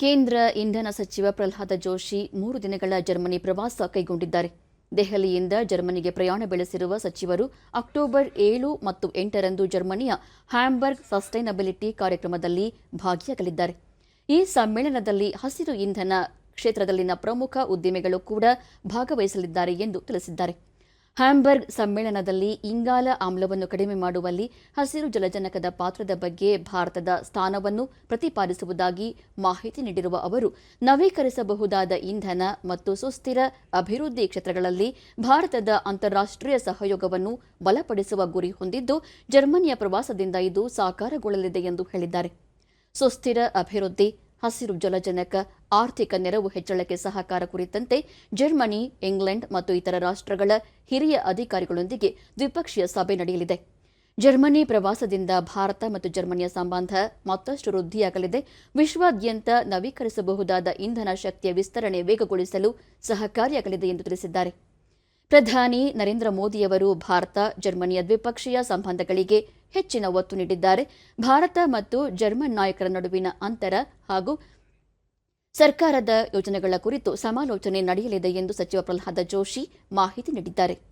ಕೇಂದ್ರ ಇಂಧನ ಸಚಿವ ಪ್ರಹ್ಲಾದ ಜೋಶಿ ಮೂರು ದಿನಗಳ ಜರ್ಮನಿ ಪ್ರವಾಸ ಕೈಗೊಂಡಿದ್ದಾರೆ. ದೆಹಲಿಯಿಂದ ಜರ್ಮನಿಗೆ ಪ್ರಯಾಣ ಬೆಳೆಸಿರುವ ಸಚಿವರು ಅಕ್ಟೋಬರ್ ಏಳು ಮತ್ತು ಎಂಟರಂದು ಜರ್ಮನಿಯ ಹ್ಯಾಂಬರ್ಗ್ ಸಸ್ಟೈನಬಿಲಿಟಿ ಕಾರ್ಯಕ್ರಮದಲ್ಲಿ ಭಾಗಿಯಾಗಲಿದ್ದಾರೆ. ಈ ಸಮ್ಮೇಳನದಲ್ಲಿ ಹಸಿರು ಇಂಧನ ಕ್ಷೇತ್ರದಲ್ಲಿನ ಪ್ರಮುಖ ಉದ್ದಿಮೆಗಳು ಕೂಡ ಭಾಗವಹಿಸಲಿದ್ದಾರೆ ಎಂದು ತಿಳಿಸಿದ್ದಾರೆ. ಹ್ಯಾಂಬರ್ಗ್ ಸಮ್ಮೇಳನದಲ್ಲಿ ಇಂಗಾಲ ಆಮ್ಲವನ್ನು ಕಡಿಮೆ ಮಾಡುವಲ್ಲಿ ಹಸಿರು ಜಲಜನಕದ ಪಾತ್ರದ ಬಗ್ಗೆ ಭಾರತದ ಸ್ಥಾನವನ್ನು ಪ್ರತಿಪಾದಿಸುವುದಾಗಿ ಮಾಹಿತಿ ನೀಡಿರುವ ಅವರು, ನವೀಕರಿಸಬಹುದಾದ ಇಂಧನ ಮತ್ತು ಸುಸ್ಥಿರ ಅಭಿವೃದ್ಧಿ ಕ್ಷೇತ್ರಗಳಲ್ಲಿ ಭಾರತದ ಅಂತಾರಾಷ್ಟ್ರೀಯ ಸಹಯೋಗವನ್ನು ಬಲಪಡಿಸುವ ಗುರಿ ಹೊಂದಿದ್ದು, ಜರ್ಮನಿಯ ಪ್ರವಾಸದಿಂದ ಇದು ಸಾಕಾರಗೊಳ್ಳಲಿದೆ ಎಂದು ಹೇಳಿದ್ದಾರೆ. ಸುಸ್ಥಿರ ಅಭಿವೃದ್ಧಿ ಹಸಿರು ಜಲಜನಕ, ಆರ್ಥಿಕ ನೆರವು ಹೆಚ್ಚಳಕ್ಕೆ ಸಹಕಾರ ಕುರಿತಂತೆ ಜರ್ಮನಿ, ಇಂಗ್ಲೆಂಡ್ ಮತ್ತು ಇತರ ರಾಷ್ಟ್ರಗಳ ಹಿರಿಯ ಅಧಿಕಾರಿಗಳೊಂದಿಗೆ ದ್ವಿಪಕ್ಷೀಯ ಸಭೆ ನಡೆಯಲಿದೆ. ಜರ್ಮನಿ ಪ್ರವಾಸದಿಂದ ಭಾರತ ಮತ್ತು ಜರ್ಮನಿಯ ಸಂಬಂಧ ಮತ್ತಷ್ಟು ವೃದ್ಧಿಯಾಗಲಿದೆ. ವಿಶ್ವಾದ್ಯಂತ ನವೀಕರಿಸಬಹುದಾದ ಇಂಧನ ಶಕ್ತಿಯ ವಿಸ್ತರಣೆ ವೇಗಗೊಳಿಸಲು ಸಹಕಾರಿಯಾಗಲಿದೆ ಎಂದು ತಿಳಿಸಿದ್ದಾರೆ. ಪ್ರಧಾನಿ ನರೇಂದ್ರ ಮೋದಿಯವರು ಭಾರತ, ಜರ್ಮನಿಯ ದ್ವಿಪಕ್ಷೀಯ ಸಂಬಂಧಗಳಿಗೆ ಹೆಚ್ಚಿನ ಒತ್ತು ನೀಡಿದ್ದಾರೆ. ಭಾರತ ಮತ್ತು ಜರ್ಮನ್ ನಾಯಕರ ನಡುವಿನ ಅಂತರ ಹಾಗೂ ಸರ್ಕಾರದ ಯೋಜನೆಗಳ ಕುರಿತು ಸಮಾಲೋಚನೆ ನಡೆಯಲಿದೆ ಎಂದು ಸಚಿವ ಪ್ರಹ್ಲಾದ ಜೋಶಿ ಮಾಹಿತಿ ನೀಡಿದ್ದಾರೆ.